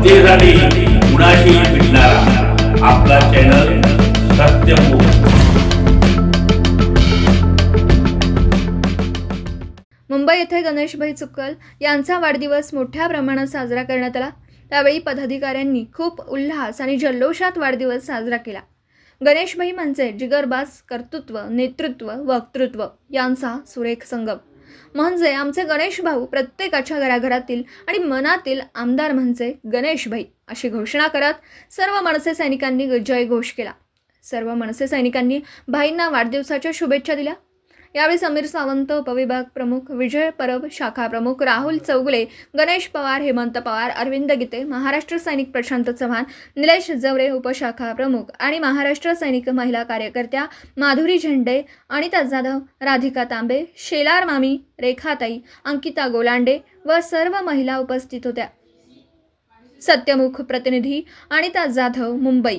जनतेसाठी कुणाशी भेटणारा आपला चॅनल सत्यमुख मुंबई येथे गणेशभाई चुक्कल यांचा वाढदिवस मोठ्या प्रमाणात साजरा करण्यात आला. त्यावेळी पदाधिकाऱ्यांनी खूप उल्हास आणि जल्लोषात वाढदिवस साजरा केला. गणेशभाई म्हणजे जिगरबाज कर्तृत्व नेतृत्व वक्तृत्व यांचा सुरेख संगम. म्हणजे आमचे गणेश भाऊ प्रत्येकाच्या घराघरातील आणि मनातील आमदार म्हणजे गणेशभाई अशी घोषणा करत सर्व मनसे सैनिकांनी जय घोष केला. सर्व मनसे सैनिकांनी भाईंना वाढदिवसाच्या शुभेच्छा दिल्या. यावेळी समीर सावंत उपविभाग प्रमुख विजय परब शाखा प्रमुख राहुल चौगुले गणेश पवार हेमंत पवार अरविंद गीते महाराष्ट्र सैनिक प्रशांत चव्हाण निलेश जवरे उपशाखा प्रमुख आणि महाराष्ट्र सैनिक महिला कार्यकर्त्या माधुरी झेंडे अनिता जाधव राधिका तांबे शेलार मामी रेखाताई अंकिता गोलांडे व सर्व महिला उपस्थित होत्या. सत्यमुख प्रतिनिधी अनिता जाधव मुंबई.